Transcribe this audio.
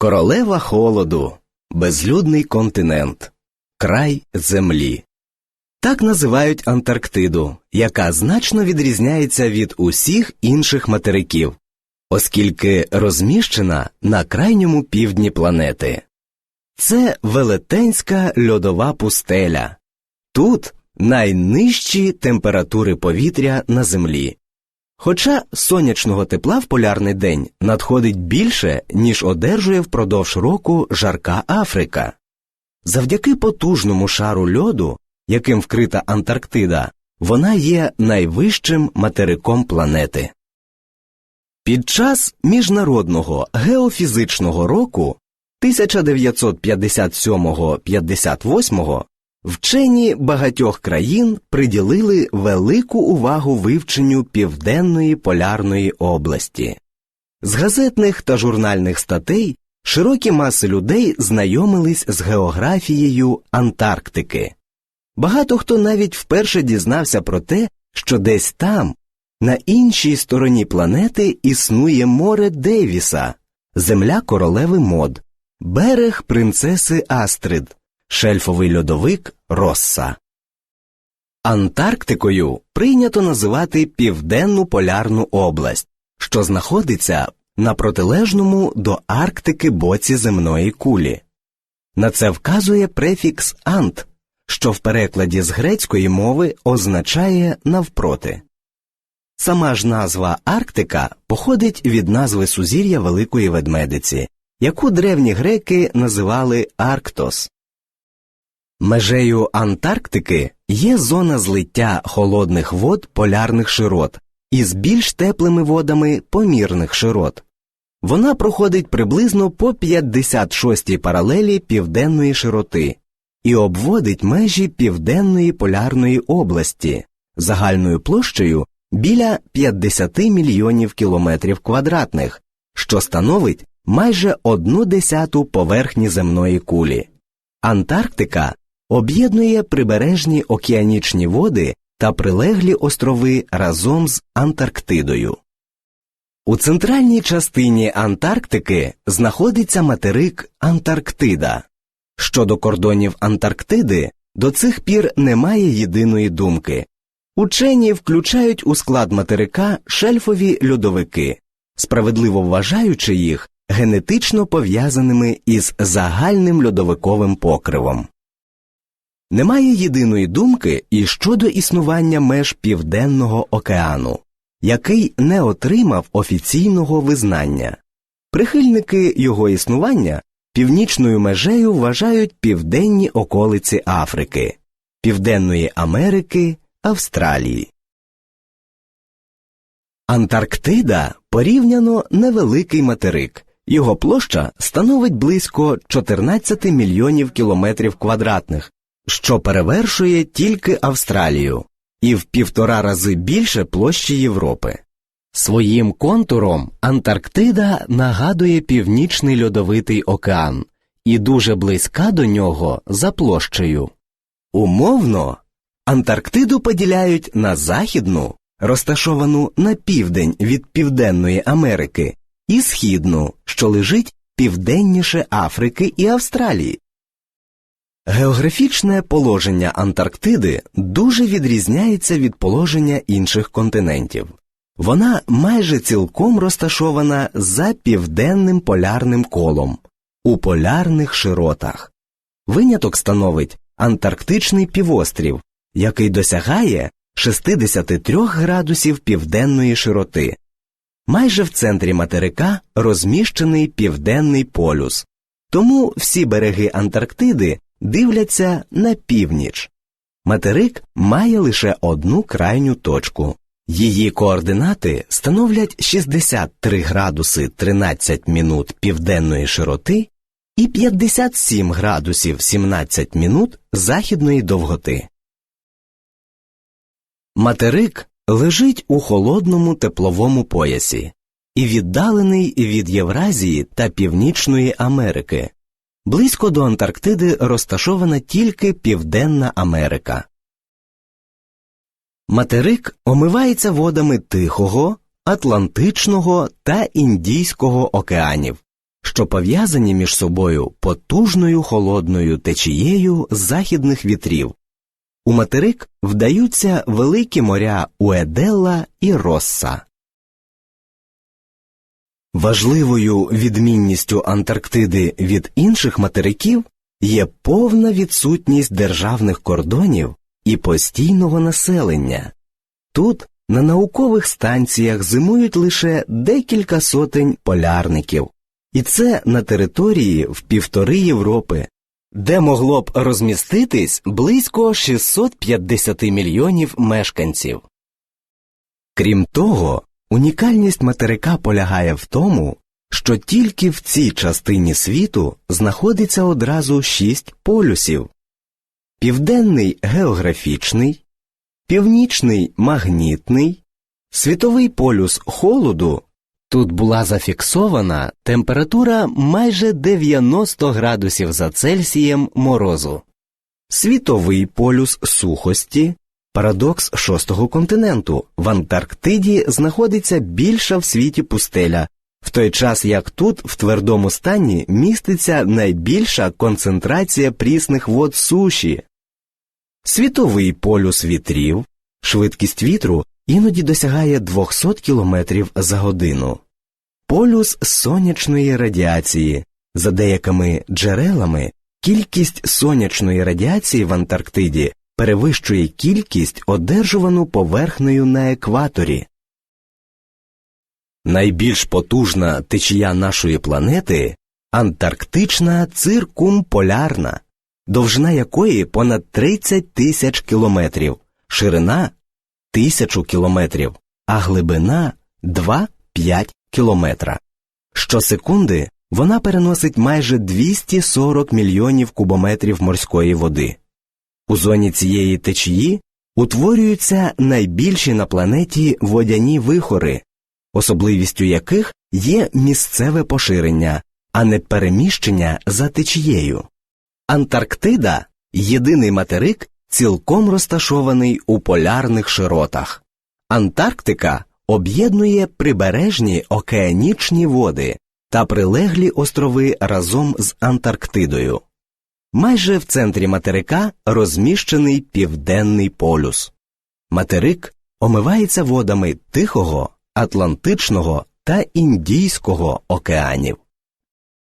Королева холоду, безлюдний континент, край землі. Так називають Антарктиду, яка значно відрізняється від усіх інших материків, оскільки розміщена на крайньому півдні планети. Це велетенська льодова пустеля. Тут найнижчі температури повітря на землі. Хоча сонячного тепла в полярний день надходить більше, ніж одержує впродовж року жарка Африка. Завдяки потужному шару льоду, яким вкрита Антарктида, вона є найвищим материком планети. Під час міжнародного геофізичного року 1957-58 Вчені багатьох країн приділили велику увагу вивченню Південної полярної області. З газетних та журнальних статей широкі маси людей знайомились з географією Антарктики. Багато хто навіть вперше дізнався про те, що десь там, на іншій стороні планети, існує море Девіса, земля королеви Мод, берег принцеси Астрид шельфовий льодовик Росса. Антарктикою прийнято називати Південну полярну область, що знаходиться на протилежному до Арктики боці земної кулі. На це вказує префікс ант, що в перекладі з грецької мови означає навпроти. Сама ж назва Арктика походить від назви сузір'я Великої Ведмедиці, яку древні греки називали Арктос. Межею Антарктики є зона злиття холодних вод полярних широт із більш теплими водами помірних широт. Вона проходить приблизно по 56-й паралелі південної широти і обводить межі Південної полярної області загальною площею біля 50 мільйонів кілометрів квадратних, що становить майже одну десяту поверхні земної кулі. Антарктика об'єднує прибережні океанічні води та прилеглі острови разом з Антарктидою. У центральній частині Антарктики знаходиться материк Антарктида. Щодо кордонів Антарктиди до цих пір немає єдиної думки. Учені включають у склад материка шельфові льодовики, справедливо вважаючи їх генетично пов'язаними із загальним льодовиковим покривом. Немає єдиної думки і щодо існування меж Південного океану, який не отримав офіційного визнання. Прихильники його існування північною межею вважають південні околиці Африки, Південної Америки, Австралії. Антарктида порівняно невеликий материк. Його площа становить близько 14 мільйонів кілометрів квадратних, що перевершує тільки Австралію, і в півтора рази більше площі Європи. Своїм контуром Антарктида нагадує Північний льодовитий океан і дуже близька до нього за площею. Умовно, Антарктиду поділяють на західну, розташовану на південь від Південної Америки, і східну, що лежить південніше Африки і Австралії. Географічне положення Антарктиди дуже відрізняється від положення інших континентів. Вона майже цілком розташована за південним полярним колом у полярних широтах. Виняток становить Антарктичний півострів, який досягає 63 градусів південної широти. Майже в центрі материка розміщений південний полюс, тому всі береги Антарктиди дивляться на північ. Материк має лише одну крайню точку. Її координати становлять 63 градуси 13 мінут південної широти і 57 градусів 17 мінут західної довготи. Материк лежить у холодному тепловому поясі і віддалений від Євразії та Північної Америки. Близько до Антарктиди розташована тільки Південна Америка. Материк омивається водами Тихого, Атлантичного та Індійського океанів. що пов'язані між собою потужною холодною течією західних вітрів. У материк вдаються великі моря Уеделла і Росса. Важливою відмінністю Антарктиди від інших материків є повна відсутність державних кордонів і постійного населення. Тут на наукових станціях зимують лише декілька сотень полярників, і це на території в півтори Європи, де могло б розміститись близько 650 мільйонів мешканців. Крім того, унікальність материка полягає в тому, що тільки в цій частині світу знаходиться одразу шість полюсів південний географічний, північний магнітний, світовий полюс холоду. Тут була зафіксована температура майже 90 градусів за Цельсієм морозу, світовий полюс сухості, парадокс шостого континенту. В Антарктиді знаходиться більша в світі пустеля, в той час як тут в твердому стані міститься найбільша концентрація прісних вод суші. Світовий полюс вітрів, швидкість вітру іноді досягає 200 км за годину. Полюс сонячної радіації. За деякими джерелами кількість сонячної радіації в Антарктиді перевищує кількість, одержувану поверхнею на екваторі. Найбільш потужна течія нашої планети антарктична циркумполярна, довжина якої понад 30 тисяч кілометрів, ширина тисячу кілометрів, а глибина 2-5 кілометра. Щосекунди вона переносить майже 240 мільйонів кубометрів морської води. У зоні цієї течії утворюються найбільші на планеті водяні вихори, особливістю яких є місцеве поширення, а не переміщення за течією. Антарктида єдиний материк, цілком розташований у полярних широтах. Антарктика об'єднує прибережні океанічні води та прилеглі острови разом з Антарктидою. Майже в центрі материка розміщений південний полюс. Материк омивається водами Тихого, Атлантичного та Індійського океанів.